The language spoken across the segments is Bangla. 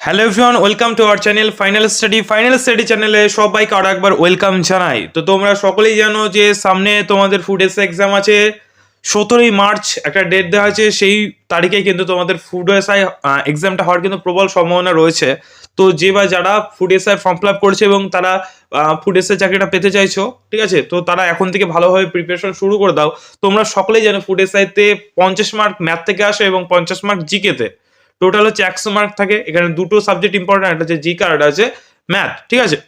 Hello everyone welcome to our channel final study final study চ্যানেলে সবাইকে আরও একবার ওয়েলকাম জানাই। তো তোমরা সকলেই জানো যে সামনে তোমাদের ফুড এস এক্সাম আছে। সতেরোই মার্চ একটা ডেট দেওয়া আছে, সেই তারিখে কিন্তু তোমাদের ফুড এসআই এক্সামটা হওয়ার কিন্তু প্রবল সম্ভাবনা রয়েছে। তো যে বা যারা food SI form fill up করেছে এবং তারা ফুড এসআই চাকরিটা পেতে চাইছো, ঠিক আছে? তো তারা এখন থেকে ভালোভাবে প্রিপারেশন শুরু করে দাও। তোমরা সকলেই জানো ফুড এসআইতে পঞ্চাশ মার্ক ম্যাথ থেকে আসে এবং পঞ্চাশ মার্ক জিকেতে টোটাল হচ্ছে একশো মার্ক থাকে। এখানে দুটো সাবজেক্ট ইম্পর্টেন্ট একটা হচ্ছে জি কার একটা হচ্ছে ম্যাথ ঠিক আছে?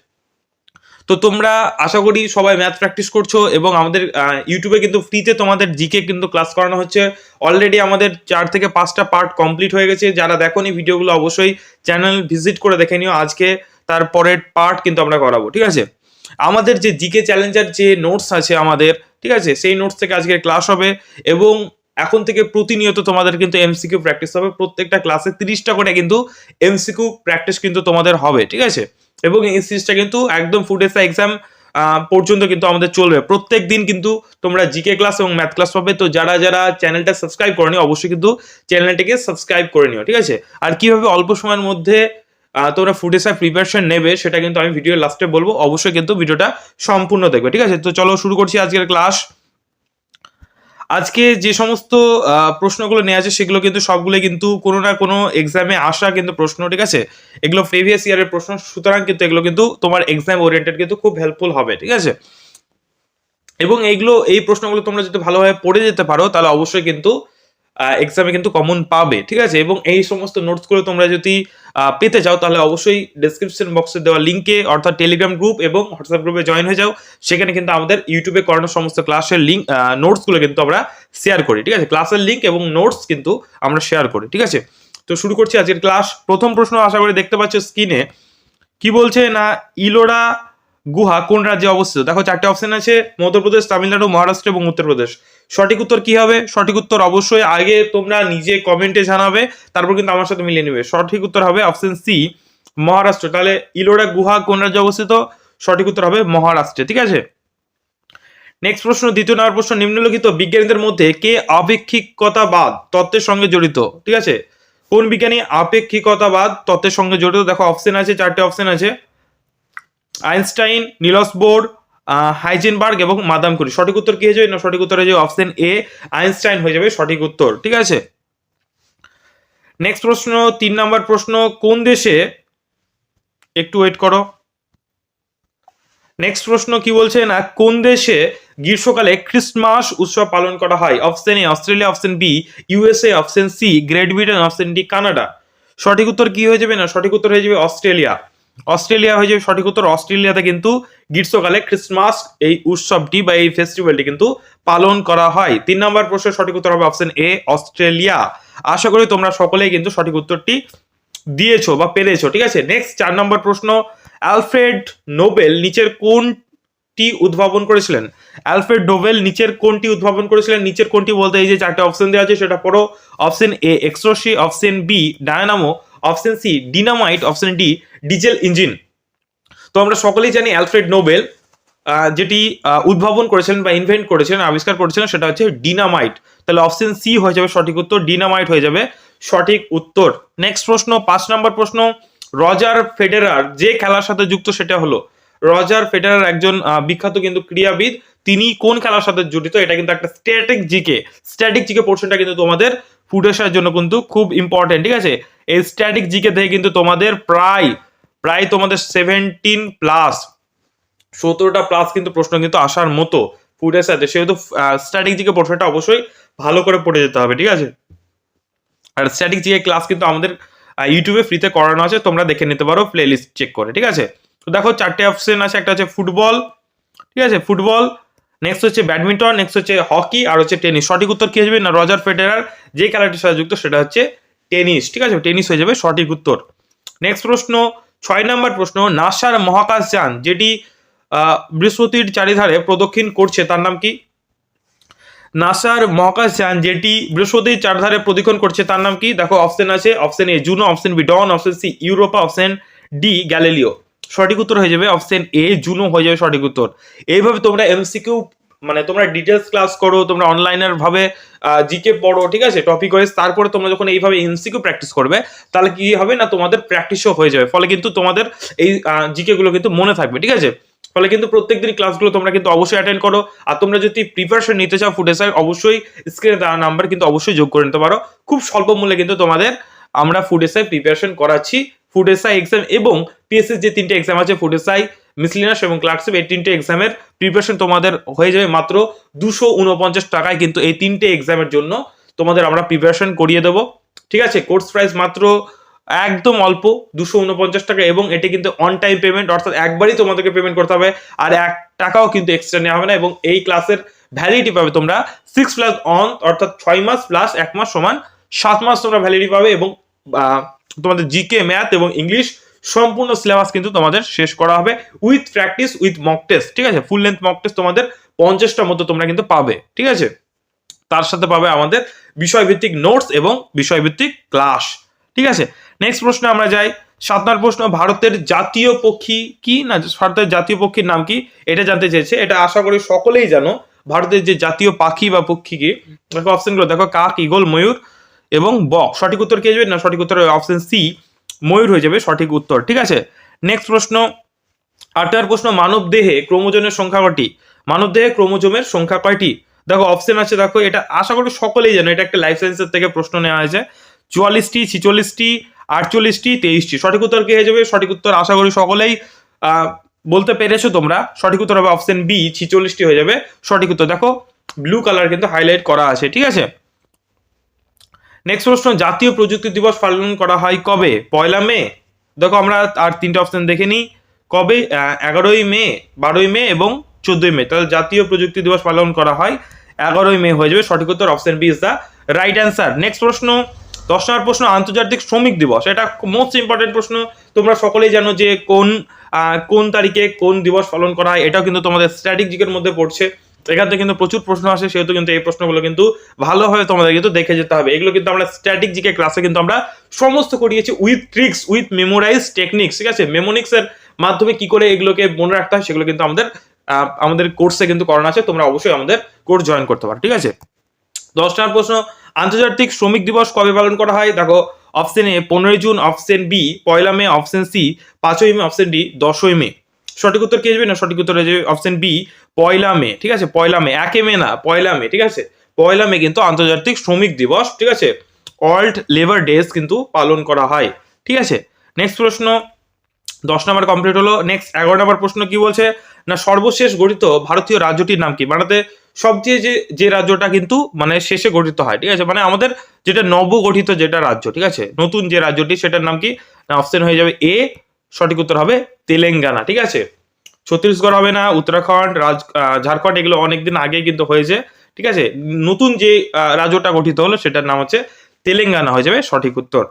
তো তোমরা আশা করি সবাই ম্যাথ প্র্যাকটিস করছ এবং আমাদের ইউটিউবে কিন্তু ফ্রিতে তোমাদের জিকে কিন্তু ক্লাস করানো হচ্ছে। অলরেডি আমাদের চার থেকে পাঁচটা পার্ট কমপ্লিট হয়ে গেছে। যারা দেখো দেখোনি ভিডিওগুলো অবশ্যই চ্যানেল ভিজিট করে দেখে নিও। আজকে তার পরের পার্ট কিন্তু আমরা করাবো, ঠিক আছে? আমাদের যে জিকে চ্যালেঞ্জার যে নোটস আছে আমাদের, ঠিক আছে? সেই নোটস থেকে আজকে ক্লাস হবে এবং এখন থেকে প্রতিনিয়ত তোমাদের কিন্তু এমসিকিউ প্র্যাকটিস হবে। প্রত্যেকটা ক্লাসে তিরিশটা করে কিন্তু এমসিকিউ প্র্যাকটিস কিন্তু তোমাদের হবে, ঠিক আছে? এবং এই সিরিজটা কিন্তু একদম ফুড এসা এক্সাম পর্যন্ত কিন্তু আমাদের চলবে। প্রত্যেক দিন কিন্তু তোমরা জিকে ক্লাস এবং ম্যাথ ক্লাস পাবে। তো যারা যারা চ্যানেলটা সাবস্ক্রাইব করনি, অবশ্যই কিন্তু চ্যানেলটিকে সাবস্ক্রাইব করে নিও, ঠিক আছে? আর কীভাবে অল্প সময়ের মধ্যে তোমরা এসআই প্রিপারেশন নেবে, সেটা কিন্তু আমি ভিডিও লাস্টে বলব। অবশ্যই কিন্তু ভিডিওটা সম্পূর্ণ দেখবে, ঠিক আছে? তো চলো শুরু করছি আজকের ক্লাস আজকে যে সমস্ত প্রশ্নগুলো নেওয়া আছে, সেগুলো কিন্তু সবগুলো কিন্তু কোনো না কোনো এক্সামে আসা কিন্তু প্রশ্ন, ঠিক আছে? এগুলো প্রিভিয়াস ইয়ারের প্রশ্ন, সুতরাং কিন্তু এগুলো কিন্তু তোমার এক্সাম ওরিয়েন্টেড কিন্তু খুব হেল্পফুল হবে, ঠিক আছে? এবং এইগুলো, এই প্রশ্নগুলো তোমরা যদি ভালোভাবে পড়ে যেতে পারো, তাহলে অবশ্যই কিন্তু এক্সামে কিন্তু কমন পাবে, ঠিক আছে? এবং এই সমস্ত নোটসগুলো তোমরা যদি পেতে চাও, তাহলে অবশ্যই ডেসক্রিপশন বক্সে দেওয়া লিঙ্কে অর্থাৎ টেলিগ্রাম গ্রুপ এবং হোয়াটসঅ্যাপ গ্রুপে জয়েন হয়ে যাও। সেখানে কিন্তু আমাদের ইউটিউবে করানো সমস্ত ক্লাসের লিঙ্ক নোটসগুলো কিন্তু আমরা শেয়ার করি, ঠিক আছে? ক্লাসের লিঙ্ক এবং নোটস কিন্তু আমরা শেয়ার করি, ঠিক আছে? তো শুরু করছি আজকের ক্লাস প্রথম প্রশ্ন আশা করি দেখতে পাচ্ছ স্ক্রিনে কি বলছে না, ইলোরা গুহা কোন রাজ্যে অবস্থিত? দেখো, চারটে অপশন আছে, মধ্যপ্রদেশ, তামিলনাড়ু, মহারাষ্ট্র এবং উত্তরপ্রদেশ। সঠিক উত্তর কি হবে? সঠিক উত্তর অবশ্যই আগে তোমরা নিজে কমেন্টে জানাবে, তারপর কিন্তু আমার সাথে মিলিয়ে নেবে। সঠিক উত্তর হবে অপশন সি মহারাষ্ট্র। তাহলে ইলোরা গুহা কোন রাজ্যে অবস্থিত? সঠিক উত্তর হবে মহারাষ্ট্রে, ঠিক আছে? নেক্সট প্রশ্ন, দ্বিতীয় নম্বর প্রশ্ন, নিম্নলিখিত বিজ্ঞানীদের মধ্যে কে আপেক্ষিকতাবাদ, তত্ত্বের সঙ্গে জড়িত? ঠিক আছে? কোন বিজ্ঞানী আপেক্ষিকতাবাদ, তত্ত্বের সঙ্গে জড়িত? দেখো অপশন আছে, চারটে অপশন আছে। আইনস্টাইন, নিলস বোর হাইজেনবার্গ এবং মাদাম কুরি। সঠিক উত্তর কি হয়ে যাবে? না, সঠিক উত্তর হয়ে যাবে অপশন এ, আইনস্টাইন হয়ে যাবে সঠিক উত্তর। ঠিক আছে? নেক্সট প্রশ্ন, তিন নম্বর প্রশ্ন, কোন দেশে, একটু ওয়েট করো। নেক্সট প্রশ্ন কি বলছে? না, কোন দেশে গ্রীষ্মকালে ক্রিসমাস উৎসব পালন করা হয়? Option A, Australia, option B USA option C, Great Britain, option D, Canada. সঠিক উত্তর কি হয়ে যাবে? না, সঠিক উত্তর হয়ে যাবে অস্ট্রেলিয়া। অস্ট্রেলিয়া হয়ে যাবে, সঠিক উত্তর অস্ট্রেলিয়াতে কিন্তু গ্রীষ্মকালে ক্রিসমাস এই উৎসবটি বা এই ফেস্টিভ্যালটি কিন্তু পালন করা হয়। তিন নম্বর প্রশ্নের সঠিক উত্তর হবে অপশন এ অস্ট্রেলিয়া। আশা করি তোমরা সকলেই কিন্তু সঠিক উত্তরটি দিয়েছ বা পেরেছ, ঠিক আছে? নেক্সট চার নম্বর প্রশ্ন অ্যালফ্রেড নোবেল নিচের কোনটি উদ্ভাবন করেছিলেন? অ্যালফ্রেড নোবেল নিচের কোনটি উদ্ভাবন করেছিলেন? নিচের কোনটি বলতে এই যে চারটে অপশন দেওয়া আছে, সেটা পড়ো। Option A এক্সোসি option B dynamo option C, dynamite, option D, diesel engine. তো আমরা সকলেই জানি অ্যালফ্রেড নোবেল যেটি উদ্ভাবন করেছিলেন বা ইনভেন্ট করেছিলেন, আবিষ্কার করেছিলেন, সেটা হচ্ছে ডিনামাইট। তাহলে অপশন সি হয়ে যাবে সঠিক উত্তর, ডিনামাইট হয়ে যাবে সঠিক উত্তর। নেক্সট প্রশ্ন, পাঁচ নম্বর প্রশ্ন, রজার ফেডেরার, যে খেলার সাথে যুক্ত সেটা হলো, রজার ফেডেরার একজন বিখ্যাত কিন্তু ক্রীড়াবিদ, তিনি কোন খেলার সাথে জড়িত? এটা কিন্তু একটা স্ট্যাটিক জিকে স্ট্যাটিক জিকে পোর্শনটা কিন্তু তোমাদের ফুটেশার জন্য কিন্তু খুব ইম্পর্টেন্ট ঠিক আছে? এই স্ট্যাটিক জিকে থেকে কিন্তু তোমাদের প্রায় প্রায় তোমাদের সেভেন্টিন প্লাস সতেরোটা প্লাস কিন্তু প্রশ্ন কিন্তু আসার মতো ফুটের সাথে সেহেতু স্ট্যাটিক জিকে পোর্শনটা অবশ্যই ভালো করে পড়ে যেতে হবে, ঠিক আছে? আর স্ট্যাটিক জিকে ক্লাস কিন্তু আমাদের ইউটিউবে ফ্রিতে করানো আছে, তোমরা দেখে নিতে পারো প্লে লিস্ট চেক করে, ঠিক আছে? তো দেখো চারটে অপশন আছে, একটা হচ্ছে ফুটবল ঠিক আছে? ফুটবল নেক্সট হচ্ছে ব্যাডমিন্টন নেক্সট হচ্ছে হকি আর হচ্ছে টেনিস সঠিক উত্তর কি হয়ে না, রজার ফেডারার যে খেলাটির সাথে যুক্ত, সেটা হচ্ছে টেনিস ঠিক আছে? টেনিস হয়ে যাবে সঠিক উত্তর। নেক্সট প্রশ্ন, ছয় নম্বর প্রশ্ন, নাসার মহাকাশযান যেটি বৃহস্পতির চারিধারে প্রদক্ষিণ করছে, তার নাম কি? নাসার মহাকাশযান যেটি বৃহস্পতির চারধারে প্রদক্ষিণ করছে, তার নাম কি? দেখো অপশন আছে option A Juno option B Dawn option C Europa option D Galileo সঠিক উত্তর হয়ে যাবে অপশন এ জুনো হয়ে যাবে সঠিক উত্তর। এইভাবে তোমরা এমসিকিউ মানে তোমরা ডিটেলস ক্লাস করো, তোমরা অনলাইনের ভাবে জিকে পড়ো, ঠিক আছে? টপিক ওয়াইজ তারপরে তোমরা যখন এইভাবে এমসিকিউ প্র্যাকটিস করবে, তাহলে কি হবে না, তোমাদের প্র্যাকটিসও হয়ে যাবে। ফলে কিন্তু তোমাদের এই জিকে গুলো কিন্তু মনে থাকবে, ঠিক আছে? ফলে কিন্তু প্রত্যেকদিন ক্লাসগুলো তোমরা কিন্তু অবশ্যই অ্যাটেন্ড করো। আর তোমরা যদি প্রিপারেশন নিতে চাও ফুড এসআই অবশ্যই স্ক্রিনে দেওয়া নাম্বার কিন্তু অবশ্যই যোগ করে নিতে পারো। খুব স্বল্প মূল্যে কিন্তু তোমাদের আমরা ফুড এসআই প্রিপারেশন করাচ্ছি। ফুড এসআই এক্সাম এবং পিএসসি যে তিনটে এক্সাম আছে ফুড এসআই মিসলিনাস এবং ক্লার্কশিপ এই তিনটে এক্সামের প্রিপারেশন তোমাদের হয়ে যাবে মাত্র দুশো উনপঞ্চাশ টাকায়। কিন্তু এই তিনটে এক্সামের জন্য তোমাদের আমরা প্রিপারেশন করিয়ে দেবো। ঠিক আছে? কোর্স প্রাইস মাত্র একদম অল্প, দুশো উনপঞ্চাশ টাকা এবং এটি কিন্তু অন টাইম পেমেন্ট অর্থাৎ একবারই তোমাদেরকে পেমেন্ট করতে হবে। আর এক টাকাও কিন্তু এক্সট্রা নেওয়া হবে না এবং এই ক্লাসের ভ্যালিডিটি পাবে তোমরা সিক্স প্লাস অন অর্থাৎ ছয় মাস প্লাস এক মাস সমান সাত মাস তোমরা ভ্যালিডিটি পাবে এবং তোমাদের জিকে ম্যাথ এবং ইংলিশ সম্পূর্ণ সিলেবাস কিন্তু তোমাদের শেষ করা হবে with practice with mock test ঠিক আছে? ফুল লেন্থ মক টেস্ট তোমাদের পঞ্চাশটার মতো তোমরা কিন্তু পাবে, ঠিক আছে? তার সাথে পাবে আমাদের বিষয়ভিত্তিক নোটস এবং বিষয়ভিত্তিক ক্লাস ঠিক আছে? নেক্সট প্রশ্নে আমরা যাই, সাত নম্বর প্রশ্ন, ভারতের জাতীয় পক্ষী কি? না, ভারতের জাতীয় পক্ষীর নাম কি? এটা জানতে চেয়েছে, এটা আশা করি সকলেই জানো, ভারতের যে জাতীয় পাখি বা পক্ষী কি? দেখো অপশনগুলো দেখো কাক ইগল ময়ূর এবং বক, সঠিক উত্তর কি যাবে না সঠিক উত্তর অপশন সি ময়ূর হয়ে যাবে সঠিক উত্তর, ঠিক আছে? নেক্সট প্রশ্ন আটের প্রশ্ন, মানব দেহে ক্রোমোজোমের সংখ্যা কয়টি? মানব দেহে ক্রোমোজোমের সংখ্যা কয়টি? দেখো অপশন আছে, দেখো, এটা আশা করি সকলেই জানো, এটা একটা লাইফ সায়েন্সের থেকে প্রশ্ন নেওয়া হয়েছে। চুয়াল্লিশটি, ছিচল্লিশটি, আটচল্লিশটি, তেইশটি, সঠিক উত্তর কি হয়ে যাবে? সঠিক উত্তর আশা করি সকলেই বলতে পেরেছ তোমরা। সঠিক উত্তর হবে অপশন বি ছিচল্লিশটি হয়ে যাবে সঠিক উত্তর। দেখো ব্লু কালার কিন্তু হাইলাইট করা আছে, ঠিক আছে? নেক্সট প্রশ্ন, জাতীয় প্রযুক্তি দিবস পালন করা হয় কবে? পয়লা মে। দেখো আমরা আর তিনটে অপশন দেখে নিই। কবে? এগারোই মে, বারোই মে এবং চোদ্দই মে। তাহলে জাতীয় প্রযুক্তি দিবস পালন করা হয় এগারোই মে হয়ে যাবে। সঠিক উত্তর option B is the right answer next প্রশ্ন দশ নম্বর প্রশ্ন, আন্তর্জাতিক শ্রমিক দিবস। এটা মোস্ট ইম্পর্টেন্ট প্রশ্ন। তোমরা সকলেই জানো যে কোন কোন তারিখে কোন দিবস পালন করা হয়। এটাও কিন্তু তোমাদের স্ট্র্যাটেজিকের মধ্যে পড়ছে। এখান থেকে কিন্তু প্রচুর প্রশ্ন আসে, সেহেতু কিন্তু এই প্রশ্নগুলো কিন্তু ভালোভাবে তোমাদের কিন্তু দেখে যেতে হবে। এগুলো কিন্তু আমরা স্ট্যাটিক জিকে ক্লাসে কিন্তু আমরা সমস্ত করিয়েছি with tricks with memorize techniques ঠিক আছে? মেমোনিক্স এর মাধ্যমে কি করে এগুলোকে মনে রাখতে হয় সেগুলো কিন্তু আমাদের আমাদের কোর্সে কিন্তু করানো আছে, তোমরা অবশ্যই আমাদের কোর্স জয়েন করতে পারো, ঠিক আছে? দশ নম্বর প্রশ্ন, আন্তর্জাতিক শ্রমিক দিবস কবে পালন করা হয়? দেখো অপশন এ পনেরোই জুন অপশন বি পয়লা মে অপশন সি পাঁচই মে অপশন ডি দশই মে। সঠিক উত্তর কি আসবে না, সঠিক উত্তর হয়ে অপশন বি পয়লা মে, ঠিক আছে? পয়লা মে, একে মে না, পয়লা মে, ঠিক আছে? পয়লা মে কিন্তু আন্তর্জাতিক শ্রমিক দিবস, ঠিক আছে? ওয়ার্ল্ড লেবার ডেজ কিন্তু পালন করা হয়, ঠিক আছে? নেক্সট প্রশ্ন, দশ নম্বর কমপ্লিট হলো। নেক্সট এগারো নম্বর প্রশ্ন কি বলছে? না, সর্বশেষ গঠিত ভারতীয় রাজ্যটির নাম কি? মানে সবচেয়ে যে যে রাজ্যটা কিন্তু মানে শেষে গঠিত হয়, ঠিক আছে? মানে আমাদের যেটা নবগঠিত যেটা রাজ্য, ঠিক আছে? নতুন যে রাজ্যটি, সেটার নাম কি? না অপশন হয়ে যাবে এ সঠিক উত্তর হবে তেলেঙ্গানা, ঠিক আছে? ছত্তিশগড় হবে না, উত্তরাখণ্ড, রাজ ঝাড়খণ্ড এগুলো অনেকদিন আগে কিন্তু হয়েছে, ঠিক আছে? নতুন যে রাজ্যটা গঠিত হলো সেটার নাম হচ্ছে তেলেঙ্গানা হয়ে যাবে সঠিক উত্তর।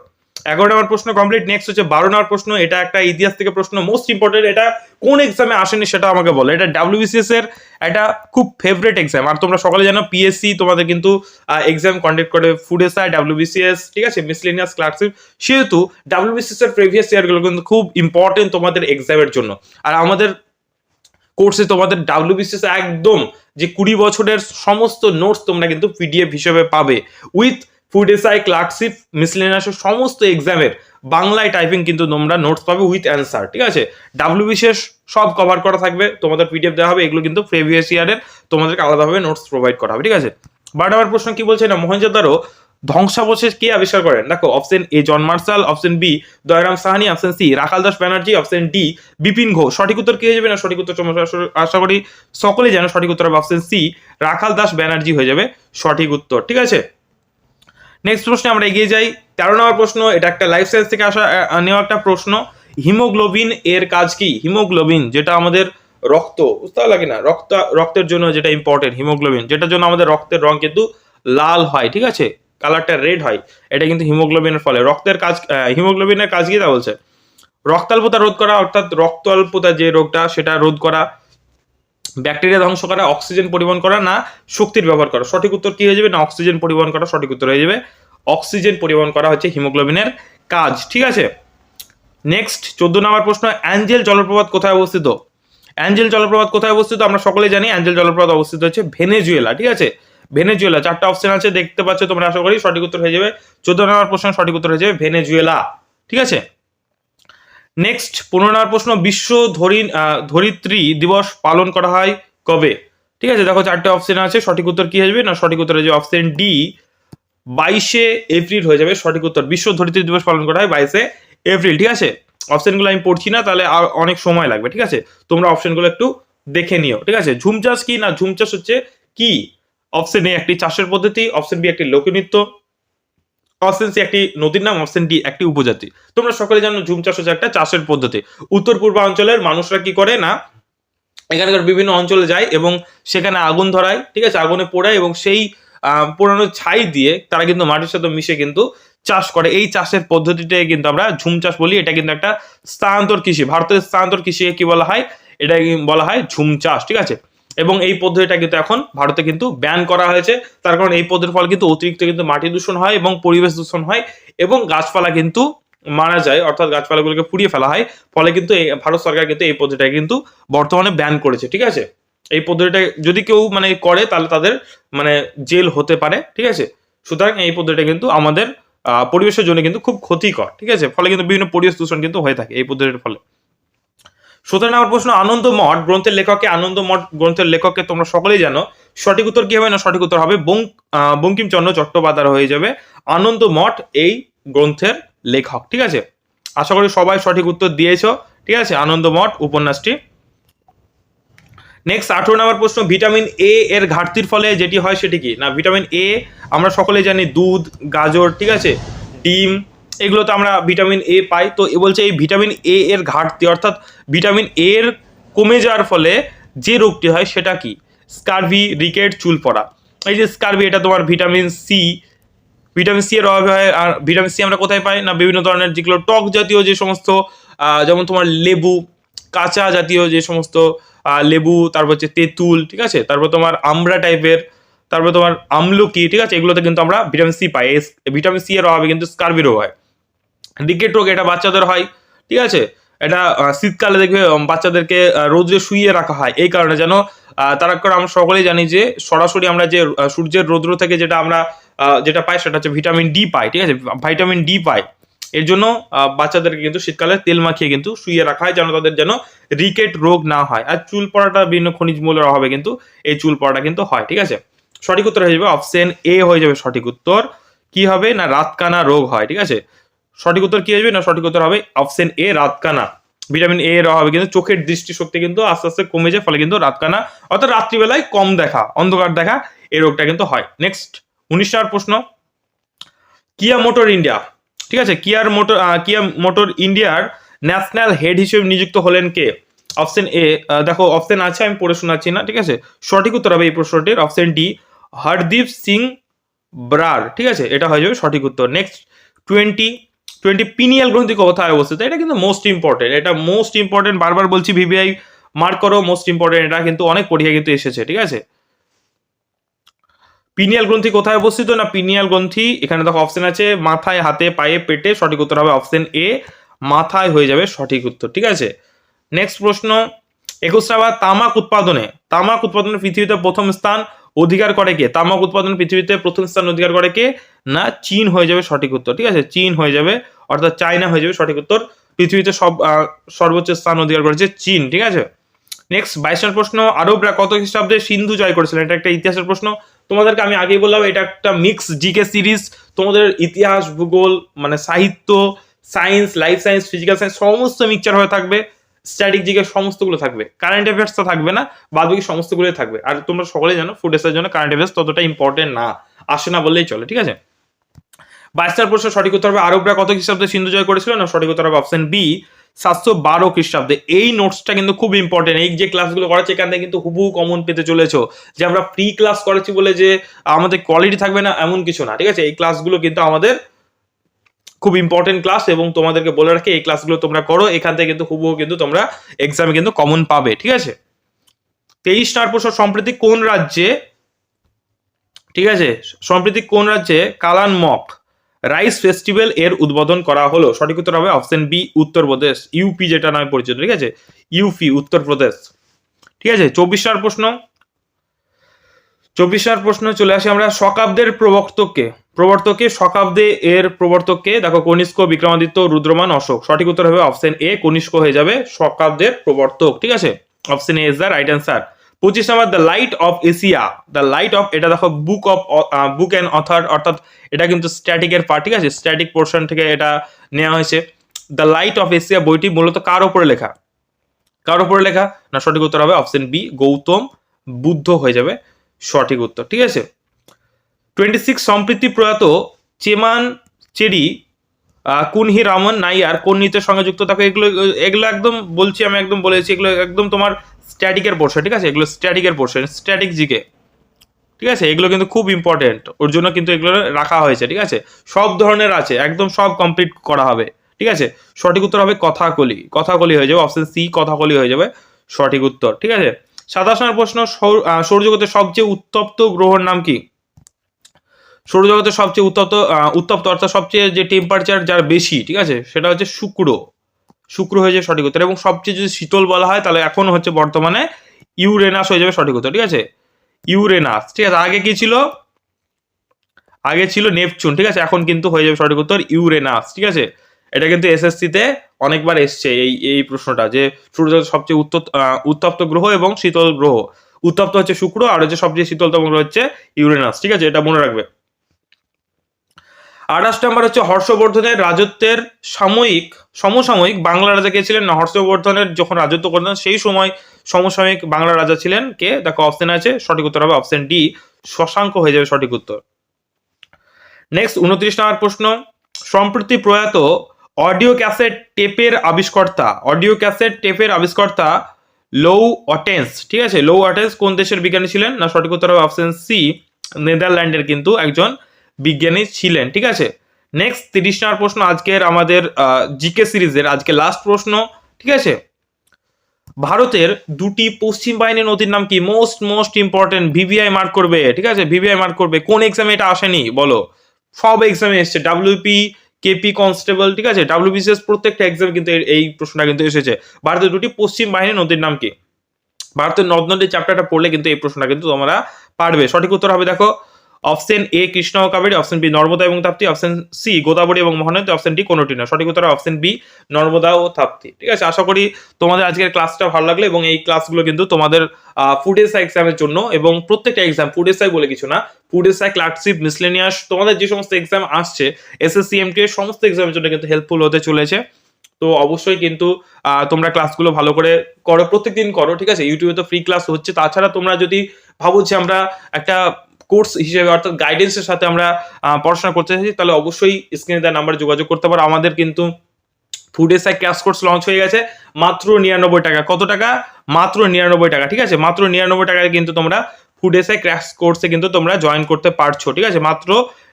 এগারো নম্বর প্রশ্ন কমপ্লিট নেক্সট হচ্ছে বারো নম্বর প্রশ্ন, এটা একটা ইতিহাস থেকে প্রশ্ন মোস্ট ইম্পর্টেন্ট এটা কোন এক্সামে আসেনি সেটা আমাকে বলো। এটা ডাব্লিউবিসিএস এর একটা খুব ফেভারিট এক্সাম আর তোমরা সকলে জানো পিএসসি তোমাদের কিন্তু এক্সাম কন্ডাক্ট করে ফুড এসআই ডাব্লিউবিসিএস ঠিক আছে মিসলিনিয়াস ক্লার্কশিপ সেহেতু ডাব্লিউবিসিএস এর প্রিভিয়াস ইয়ারগুলো কিন্তু খুব ইম্পর্টেন্ট তোমাদের এক্সামের জন্য। আর আমাদের কোর্সে তোমাদের ডাব্লিউবিসিএস একদম যে কুড়ি বছরের সমস্ত নোটস তোমরা কিন্তু পিডিএফ হিসেবে পাবে। উইথ ফুড এসআই ক্লার্কশিপ, মিসলেনিয়াসের সমস্ত এক্সামের বাংলায় টাইপিং কিন্তু তোমরা নোটস পাবে উইথ অ্যান্সার ঠিক আছে? ডাব্লিউবিসিএস সব কভার করা থাকবে, তোমাদের পিডিএফ দেওয়া হবে, এগুলো কিন্তু প্রিভিয়াস ইয়ারের তোমাদেরকে আলাদাভাবে নোটস প্রোভাইড করা হবে, ঠিক আছে? বাট আমার প্রশ্ন কি বলছে না মহেঞ্জোদারো ধ্বংসাবশেষ কে আবিষ্কার করেন? দেখো option A John Marshall option B Dayaram Sahni option C Rakhal Das Banerjee option D Bipin Ghosh. সঠিক উত্তর কি হয়ে যাবে না? সঠিক উত্তর আশা করি সকলেই জানো, সঠিক উত্তর হবে অপশন সি রাখাল দাস ব্যানার্জি হয়ে যাবে সঠিক উত্তর, ঠিক আছে? নেক্সট প্রশ্নে আমরা এগিয়ে যাই। তেরো নম্বর প্রশ্ন, এটা একটা লাইফ সায়েন্স থেকে আসা নেওয়া একটা প্রশ্ন। হিমোগ্লোবিন এর কাজ কি? হিমোগ্লোবিন, যেটা আমাদের রক্ত, বুঝতে পারলা কিনা? রক্ত, রক্তের জন্য যেটা ইম্পর্টেন্ট হিমোগ্লোবিন, যেটার জন্য আমাদের রক্তের রং কিন্তু লাল হয়, ঠিক আছে? কালারটা রেড হয়, এটা কিন্তু হিমোগ্লোবিনের ফলে। রক্তের কাজ হিমোগ্লোবিনের কাজ কি তা বলছে? রক্তাল্পতা রোধ করা, অর্থাৎ রক্ত অল্পতা যে রোগটা, সেটা রোধ করা ব্যাকটেরিয়া ধ্বংস করা, অক্সিজেন পরিবহন করা না, শক্তির ব্যবহার করা। সঠিক উত্তর কি হয়ে যাবে? না, অক্সিজেন পরিবহন করা সঠিক উত্তর হয়ে যাবে। অক্সিজেন পরিবহন করা হচ্ছে হিমোগ্লোবিনের কাজ। ঠিক আছে? নেক্সট চোদ্দ নম্বর প্রশ্ন, অ্যাঞ্জেল জলপ্রপাত কোথায় অবস্থিত? অ্যাঞ্জেল জলপ্রপাত কোথায় অবস্থিত? আমরা সকলে জানি অ্যাঞ্জেল জলপ্রপাত অবস্থিত হচ্ছে ভেনেজুয়েলা। ঠিক আছে? ভেনেজুয়েলা, চারটা অপশন আছে, দেখতে পাচ্ছ তোমরা, আশা করি সঠিক উত্তর হয়ে যাবে। চোদ্দ নম্বর প্রশ্ন, সঠিক উত্তর হয়ে যাবে ভেনেজুয়েলা। ঠিক আছে? নেক্সট পনেরো নম্বর প্রশ্ন বিশ্ব ধরি আহ, ধরিত্রী দিবস পালন করা হয় কবে? ঠিক আছে দেখো চারটে অপশন আছে সঠিক উত্তর কি আসবে? না সঠিক উত্তর অপশন ডি বাইশে এপ্রিল হয়ে যাবে সঠিক উত্তর। বিশ্ব ধরিত্রী দিবস পালন করা হয় বাইশে এপ্রিল ঠিক আছে? অপশনগুলো আমি পড়ছি না তাহলে আর অনেক সময় লাগবে ঠিক আছে? তোমরা অপশনগুলো একটু দেখে নিও ঠিক আছে? ঝুম চাষ কি? না ঝুম চাষ হচ্ছে কি? অপশন এ একটি চাষের পদ্ধতি অপশন বি একটি লোকনৃত্য অপশন সি একটি নদীর নাম অপশন ডি একটি উপজাতি। তোমরা সকলে জানো ঝুম চাষ হচ্ছে একটা চাষের পদ্ধতি। উত্তর পূর্বাঞ্চলের মানুষরা কি করে না, এখানকার বিভিন্ন অঞ্চলে যায় এবং সেখানে আগুন ধরায়, ঠিক আছে, আগুনে পোড়ায় এবং সেই পোড়ানো ছাই দিয়ে তারা কিন্তু মাটির সাথে মিশে কিন্তু চাষ করে। এই চাষের পদ্ধতিটাকে কিন্তু আমরা ঝুম চাষ বলি। এটা কিন্তু একটা স্থানান্তর কৃষি। ভারতের স্থানান্তর কৃষিকে কি বলা হয়? এটা বলা হয় ঝুম চাষ, ঠিক আছে? এবং এই পদ্ধতিটা কিন্তু এখন ভারতে কিন্তু ব্যান করা হয়েছে। তার কারণ এই পদ্ধতির ফলে কিন্তু অতিরিক্ত কিন্তু মাটি দূষণ হয় এবং পরিবেশ দূষণ হয় এবং গাছপালা কিন্তু মারা যায়, অর্থাৎ গাছপালাগুলোকে পুড়িয়ে ফেলা হয়। ফলে কিন্তু ভারত সরকার কিন্তু এই পদ্ধতিটা কিন্তু বর্তমানে ব্যান করেছে, ঠিক আছে? এই পদ্ধতিটা যদি কেউ মানে করে, তাহলে তাদের মানে জেল হতে পারে, ঠিক আছে? সুতরাং এই পদ্ধতিটা কিন্তু আমাদের পরিবেশের জন্য কিন্তু খুব ক্ষতিকর, ঠিক আছে? ফলে কিন্তু বিভিন্ন পরিবেশ দূষণ কিন্তু হয়ে থাকে এই পদ্ধতির ফলে। সুতরাং আমার প্রশ্ন, আনন্দ মঠ গ্রন্থের লেখককে আনন্দ মঠ গ্রন্থের লেখককে তোমরা সকলেই জানো। সঠিক উত্তর কি হবে না সঠিক উত্তর হবে বঙ্ক বঙ্কিমচন্দ্র চট্টোপাধ্যায় হয়ে যাবে আনন্দ মঠ এই গ্রন্থের লেখক, ঠিক আছে? আশা করি সবাই সঠিক উত্তর দিয়েছ, ঠিক আছে? আনন্দ মঠ উপন্যাসটি। নেক্সট আঠেরো নম্বর প্রশ্ন, ভিটামিন এ এর ঘাটতির ফলে যেটি হয় সেটি কি? না, ভিটামিন এ আমরা সকলেই জানি, দুধ, গাজর, ঠিক আছে? ডিম, এগুলোতে আমরা ভিটামিন এ পাই। তো এ বলছে এই ভিটামিন এ এর ঘাটতি, অর্থাৎ ভিটামিন এর কমে যাওয়ার ফলে যে রোগটি হয় সেটা কি? স্কারভি, রিকেট, চুল পড়া। এই যে স্কারভি, এটা তোমার ভিটামিন সি ভিটামিন সি এর অভাবে হয়, আর ভিটামিন সি আমরা কোথায় পাই? না, বিভিন্ন ধরনের যেগুলো টক জাতীয় যে সমস্ত যেমন তোমার লেবু, কাঁচা জাতীয় যে সমস্ত লেবু, তারপর হচ্ছে তেঁতুল, ঠিক আছে? তারপর তোমার আমড়া টাইপের, তারপর তোমার আমলকি, ঠিক আছে? এগুলোতে কিন্তু আমরা ভিটামিন সি পাই। ভিটামিন সি এর অভাবে কিন্তু স্কারভি রোগ হয়। রিকেট রোগ, এটা বাচ্চাদের হয়, ঠিক আছে? এটা শীতকালে দেখবে বাচ্চাদেরকে রোদ্রে শুইয়ে রাখা হয়। এই কারণে যেন তার কারণ আমরা সকলেই জানি যে, সরাসরি আমরা যে সূর্যের রৌদ্র থেকে যেটা আমরা যেটা পাই সেটা হচ্ছে ভিটামিন ডি পাই, ঠিক আছে? ভিটামিন ডি পাই। এর জন্য বাচ্চাদেরকে কিন্তু শীতকালে তেল মাখিয়ে কিন্তু শুয়ে রাখা হয়, যেন তাদের যেন রিকেট রোগ না হয়। আর চুল পড়াটা বিভিন্ন খনিজ মূলের অভাবে কিন্তু এই চুল পড়াটা কিন্তু হয়, ঠিক আছে? সঠিক উত্তর হয়ে যাবে অপশন এ হয়ে যাবে সঠিক উত্তর। কি হবে? না, রাতকানা রোগ হয়, ঠিক আছে? সঠিক উত্তর কি আসবে? না, সঠিক উত্তর হবে অপশন এ রাতকানা। ভিটামিন এ এর অভাবে কিন্তু চোখের দৃষ্টিশক্তি কিন্তু আস্তে আস্তে কমে যায়, ফলে কিন্তু রাতকানা, অর্থাৎ রাত্রিবেলায় কম দেখা, অন্ধকার দেখা, এই রোগটা কিন্তু হয়। নেক্সট উনিশ নম্বর প্রশ্ন। কিয়া মোটর ইন্ডিয়া। ঠিক আছে কিয়ার মোটর কিয়া মোটর ইন্ডিয়ার ন্যাশনাল হেড হিসেবে নিযুক্ত হলেন কে? অপশন এ দেখো অপশন আছে, আমি পড়ে শোনাচ্ছি না, ঠিক আছে? সঠিক উত্তর হবে এই প্রশ্নটির অপশন ডি হরদীপ সিং ব্রার। ঠিক আছে, এটা হয়ে যাবে সঠিক উত্তর। নেক্সট টোয়েন্টি টোয়েন্টি পিনিয়াল গ্রন্থি কোথায় অবস্থিত, এটা কিন্তু মোস্ট ইম্পর্টেন্ট এটা মোস্ট ইম্পর্টেন্ট বারবার বলছি ভিভিআই মার্ক করো মোস্ট ইম্পর্টেন্ট এটা কিন্তু অনেক পরীক্ষা কিন্তু এসেছে, ঠিক আছে? পিনিয়াল গ্রন্থি কোথায় অবস্থিত? না পিনিয়াল গ্রন্থি, এখানে দেখো অপশন আছে, মাথায়, হাতে, পায়ে, পেটে, সঠিক উত্তর হবে অপশন এ মাথায় হয়ে যাবে সঠিক উত্তর, ঠিক আছে? নেক্সট প্রশ্ন, একুশ তামাক উৎপাদনে তামাক উৎপাদনে পৃথিবীতে প্রথম স্থান অধিকার করে কে? তামাক উৎপাদন পৃথিবীতে প্রথম স্থান অধিকার করে কে? না, চীন হয়ে যাবে সঠিক উত্তর, ঠিক আছে? চীন হয়ে যাবে, অর্থাৎ চায়না হয়ে যাবে সঠিক উত্তর। পৃথিবীতে সব সর্বোচ্চ স্থান অধিকার করেছে চীন, ঠিক আছে? নেক্সট বাইশ নম্বর প্রশ্ন, আরবরা কত খ্রিস্টাব্দে সিন্ধু জয় করেছিলেন এটা একটা ইতিহাসের প্রশ্ন। তোমাদেরকে আমি আগেই বললাম, এটা একটা মিক্স জিকে সিরিজ তোমাদের ইতিহাস, ভূগোল মানে সাহিত্য science life science physical science সমস্ত মিক্সচার হয়ে থাকবে। স্ট্যাটিক জিকে সমস্তগুলো থাকবে। কারেন্ট অ্যাফেয়ার্স তো থাকবে না বাদ বাকি সমস্তগুলোই থাকবে। আর তোমরা সকলেই জানো ফুড এসের জন্য কারেন্ট অ্যাফেয়ার্স ততটা ইম্পর্টেন্ট না। আসে না বললেই চলে, ঠিক আছে? বাইশটার প্রশ্ন সঠিক উত্তর হবে আরবরা কত খ্রিস্টাব্দে সিন্ধু জয় করেছিল? না, সঠিক উত্তর হবে অপশন বি সাতশো বারো খ্রিস্টাব্দে। এই নোটসটা কিন্তু খুব ইম্পর্টেন্ট এই যে ক্লাসগুলো করাচ্ছে, এখান থেকে কিন্তু হুবহু কমন পেতে চলেছো। যে আমরা ফ্রি ক্লাস করেছি বলে যে আমাদের কোয়ালিটি থাকবে না, এমন কিছু না, ঠিক আছে? এই ক্লাসগুলো কিন্তু আমাদের খুব ইম্পর্টেন্ট ক্লাস এবং তোমাদেরকে বলে রাখি, এই ক্লাসগুলো তোমরা করো, এখান থেকে কিন্তু হুবহু কিন্তু তোমরা এক্সামে কিন্তু কমন পাবে, ঠিক আছে? তেইশ প্রশ্ন, সম্প্রতি কোন রাজ্যে, ঠিক আছে? সম্প্রতি কোন রাজ্যে কালান মক রাইস ফেস্টিভ্যাল এর উদ্বোধন করা হলো? সঠিক উত্তর হবে অপশন বি উত্তরপ্রদেশ ইউপি যেটা নামে পরিচিত, ঠিক আছে? ইউপি উত্তরপ্রদেশ ঠিক আছে? চব্বিশ নম্বর প্রশ্ন চব্বিশ নম্বর প্রশ্ন চলে আসি আমরা শকাব্দের প্রবর্তককে। প্রবর্তকে, শকাব্দে এর প্রবর্তককে, দেখো কনিষ্ক, বিক্রমাদিত্য, রুদ্রমান, অশোক। সঠিক উত্তর হবে অপশন এ, কনিষ্ক হয়ে যাবে শকাব্দের প্রবর্তক, ঠিক আছে? Option A is the right answer পঁচিশ number the light of Asia the light of এটা দেখো book of book and author অর্থাৎ এটা কিন্তু স্ট্যাটিকের পার্ট ঠিক আছে? স্ট্যাটিক পোর্শন থেকে এটা নেওয়া হয়েছে। দ্য লাইট অফ এশিয়া বইটি মূলত কার ওপরে লেখা? কার ওপরে লেখা? না, সঠিক উত্তর হবে অপশন বি, গৌতম বুদ্ধ হয়ে যাবে। সঠিক উত্তর, ঠিক আছে? টোয়েন্টি সিক্স সম্প্রীতি প্রয়াত চেমান চেরি কুনহি রামন নাইয়ার কোন নৃত্যের সঙ্গে যুক্ত? থাকে এগুলো এগুলো একদম বলছি, আমি একদম বলেছি, এগুলো একদম তোমার স্ট্যাটিকের পোর্শন, ঠিক আছে? এগুলো স্ট্যাটিকের পোর্শন স্ট্যাটিক জিকে, ঠিক আছে? এগুলো কিন্তু খুব ইম্পর্টেন্ট ওর জন্য কিন্তু এগুলো রাখা হয়েছে, ঠিক আছে? সব ধরনের আছে, একদম সব কমপ্লিট করা হবে, ঠিক আছে? সঠিক উত্তর হবে কথাকলি কথাকলি হয়ে যাবে অপশন সি কথাকলি হয়ে যাবে, সঠিক উত্তর, ঠিক আছে? সাতাশ নম্বর প্রশ্ন, সৌর- সৌরজগতের সবচেয়ে উত্তপ্ত গ্রহর নাম কি? সৌরজগতের সবচেয়ে উত্তপ্ত উত্তপ্ত অর্থাৎ সবচেয়ে যে টেম্পারেচার যার বেশি, ঠিক আছে? সেটা হচ্ছে শুক্র। শুক্র হয়ে যাবে সঠিক উত্তর এবং সবচেয়ে যদি শীতল বলা হয়, তাহলে এখন হচ্ছে বর্তমানে ইউরেনাস হয়ে যাবে সঠিক উত্তর, ঠিক আছে? ইউরেনাস, ঠিক আছে? আগে কি ছিল? আগে ছিল নেপচুন, ঠিক আছে? এখন কিন্তু হয়ে যাবে সঠিক উত্তর ইউরেনাস, ঠিক আছে? এটা কিন্তু এসএসসিতে অনেকবার এসছে এই এই প্রশ্নটা যে সূর্যের সবচেয়ে উত্তপ্ত উত্তপ্ত গ্রহ এবং শীতল গ্রহ। উত্তপ্ত হচ্ছে শুক্র আর হচ্ছে সবচেয়ে শীতলতম গ্রহ হচ্ছে ইউরেনাস, ঠিক আছে? এটা মনে রাখবে। আঠাশ নাম্বার হচ্ছে হর্ষবর্ধনের রাজত্বের সাময়িক, সমসাময়িক বাংলা রাজা কে ছিলেন? না, হর্ষবর্ধনের যখন রাজত্ব করতেন সেই সময় সমসাময়িক বাংলা রাজা ছিলেন কে? দেখো অপশন আছে, সঠিক উত্তর হবে অপশন ডি শশাঙ্ক হয়ে যাবে সঠিক উত্তর। নেক্সট উনত্রিশ নম্বর প্রশ্ন। সম্প্রতি প্রয়াত অডিও ক্যাসেট টেপের আবিষ্কর্তা, অডিও ক্যাসেট টেপের আবিষ্কর্তা লৌ অটেন্স, ঠিক আছে? লৌ অটেন্স কোন দেশের বিজ্ঞানী ছিলেন? না, সঠিক উত্তর হবে অপশন সি নেদারল্যান্ডের কিন্তু একজন বিজ্ঞানী ছিলেন, ঠিক আছে? নেক্সট তিরিশ নম্বর প্রশ্ন, আজকের আমাদের জিকে সিরিজের আজকে লাস্ট প্রশ্ন, ঠিক আছে? ভারতের দুটি পশ্চিম বাহিনী নদীর নাম কি? Most most important VVI mark করবে, ঠিক আছে? ভিভিআই মার্ক করবে। কোন এক্সামে এটা আসেনি? বলো। সব এক্সামে এসছে। ডাব্লিউপি কেপি কনস্টেবল ঠিক আছে? ডাব্লিউবিসিএস প্রত্যেকটা এক্সাম কিন্তু এই- প্রশ্নটা কিন্তু এসেছে। ভারতের দুটি পশ্চিম বাহিনী নদীর নাম কি? ভারতের নদ নদীর চ্যাপ্টারটা পড়লে কিন্তু এই প্রশ্নটা কিন্তু তোমরা পারবে। সঠিক উত্তর হবে, দেখো অপশন এ কৃষ্ণ ও কাবেরী, অপশন বি নর্মদা এবং তাপ্তি, অপশন সি গোদাবরী এবং মহানদী অপশন ডি কোনোটি না সঠিক উত্তর অপশন বি নর্মদা ও তাপ্তি। ঠিক আছে, আশা করি তোমাদের আজকের ক্লাসটা ভালো লাগল এবং এই ক্লাসগুলো কিন্তু তোমাদের ফুড এক্সামের জন্য এবং প্রত্যেকটা এক্সাম ফুড বলে কিছু না ফুড এসআই ক্লার্কশিপ মিসলেনিয়াস তোমাদের যে সমস্ত এক্সাম আসছে এসএসসি এমটি সমস্ত এক্সামের জন্য কিন্তু হেল্পফুল হতে চলেছে। তো অবশ্যই কিন্তু তোমরা ক্লাসগুলো ভালো করে করো, প্রত্যেকদিন করো, ঠিক আছে? ইউটিউবে তো ফ্রি ক্লাস হচ্ছে। তাছাড়া তোমরা যদি ভাবো যে আমরা একটা কোর্স হিসেবে অর্থাৎ গাইডেন্সের সাথে আমরা পড়াশোনা করতে চাইছি, তাহলে অবশ্যই স্ক্রিনে দেওয়া নাম্বারে যোগাযোগ করতে পারো। আমাদের কিন্তু food SI class course launch হয়ে গেছে, মাত্র নিরানব্বই টাকা। কত টাকা? মাত্র নিরানব্বই টাকা, ঠিক আছে? মাত্র নিরানব্বই টাকায় কিন্তু তোমরা ফুড এসআই ক্লাস কোর্সে কিন্তু তোমরা জয়েন করতে পারছ, ঠিক আছে? মাত্র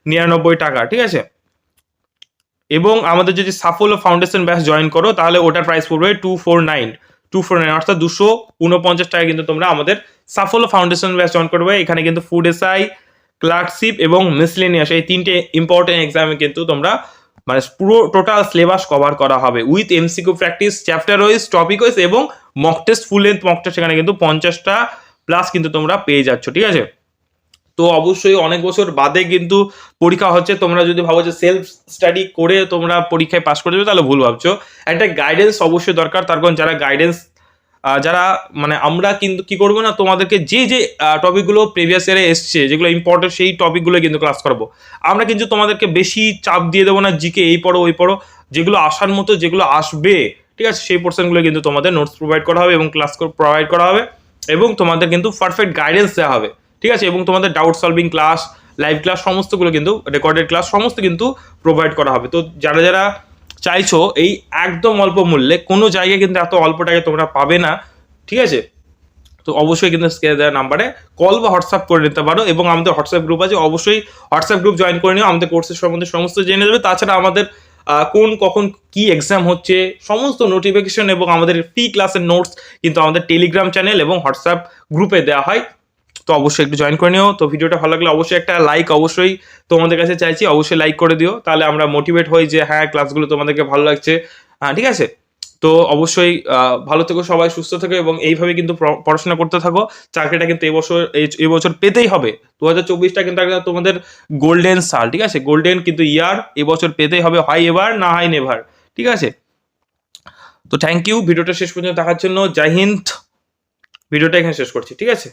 নিরানব্বই টাকা, ঠিক আছে? এবং আমাদের যদি সাফল্য ফাউন্ডেশন ব্যাচ জয়েন করো, তাহলে ওটার প্রাইস পড়বে two four nine two four nine অর্থাৎ দুশো উনপঞ্চাশ টাকা কিন্তু তোমরা আমাদের সাফল্য ফাউন্ডেশন ব্যাচ জয়েন করবে। এখানে কিন্তু ফুড এসআই ক্লার্কশিপ এবং মিসলেনিয়াস এই তিনটে ইম্পর্টেন্ট এক্সামে কিন্তু তোমরা মানে পুরো টোটাল সিলেবাস কভার করা হবে। With MCQ practice chapter wise topic wise এবং mock test full length mock test এখানে কিন্তু পঞ্চাশটা প্লাস কিন্তু তোমরা পেয়ে যাচ্ছ, ঠিক আছে? তো অবশ্যই অনেক বছর বাদে কিন্তু পরীক্ষা হচ্ছে, তোমরা যদি ভাবো যে সেলফ স্টাডি করে তোমরা পরীক্ষায় পাশ করে যাবে তাহলে ভুল ভাবছ। একটা গাইডেন্স অবশ্যই দরকার, তার কারণ যারা গাইডেন্স যারা মানে আমরা কিন্তু কি করব না, তোমাদেরকে যে যে টপিকগুলো প্রিভিয়াস ইয়ারে এসছে, যেগুলো ইম্পর্টেন্ট সেই টপিকগুলো কিন্তু ক্লাস করব। আমরা কিন্তু তোমাদেরকে বেশি চাপ দিয়ে দেবো না, জিকে এই পড়ো, ওই পড়ো, যেগুলো আসার মতো, যেগুলো আসবে, ঠিক আছে, সেই পোর্শনগুলো কিন্তু তোমাদের নোটস প্রোভাইড করা হবে এবং ক্লাস প্রোভাইড করা হবে এবং তোমাদের কিন্তু পারফেক্ট গাইডেন্স দেওয়া হবে। ঠিক আছে? এবং তোমাদের doubt solving class live class সমস্তগুলো কিন্তু রেকর্ডেড ক্লাস সমস্ত কিন্তু প্রোভাইড করা হবে। তো যারা যারা চাইছো এই একদম অল্প মূল্যে, কোনো জায়গায় কিন্তু এত অল্প টাকায় তোমরা পাবে না, ঠিক আছে? তো অবশ্যই কিন্তু স্ক্রিনে দেওয়া নাম্বারে কল বা হোয়াটসঅ্যাপ করে নিতে পারো এবং আমাদের হোয়াটসঅ্যাপ গ্রুপ আছে, অবশ্যই হোয়াটসঅ্যাপ গ্রুপ জয়েন করে নিও। আমাদের কোর্সের সম্বন্ধে সমস্ত জেনে যাবে তাছাড়া আমাদের কোন, কখন কি এক্সাম হচ্ছে, সমস্ত নোটিফিকেশন এবং আমাদের ফ্রি ক্লাসের নোটস কিন্তু আমাদের টেলিগ্রাম চ্যানেল এবং হোয়াটসঅ্যাপ গ্রুপে দেওয়া হয়। তো অবশ্যই একটু জয়েন করে নিও। তো ভিডিওটা ভালো লাগলে অবশ্যই একটা লাইক অবশ্যই তোমাদের কাছে চাইছি, অবশ্যই লাইক করে দিও। তাহলে আমরা মোটিভেট হই যে হ্যাঁ ক্লাসগুলো তোমাদেরকে ভালো লাগছে। হ্যাঁ ঠিক আছে? তো অবশ্যই ভালো থেকো সবাই, সুস্থ থেকো এবং এইভাবে কিন্তু পড়াশোনা করতে থাকো। চাকরিটা কিন্তু এবছর এবছর পেতেই হবে। দু হাজার চব্বিশটা কিন্তু একটা তোমাদের গোল্ডেন সাল, ঠিক আছে? গোল্ডেন কিন্তু ইয়ার এবছর পেতেই হবে, হয় এবার না হয় নেভার ঠিক আছে? তো থ্যাংক ইউ ভিডিওটা শেষ পর্যন্ত দেখার জন্য, জয় হিন্দ। ভিডিওটা এখানে শেষ করছি, ঠিক আছে?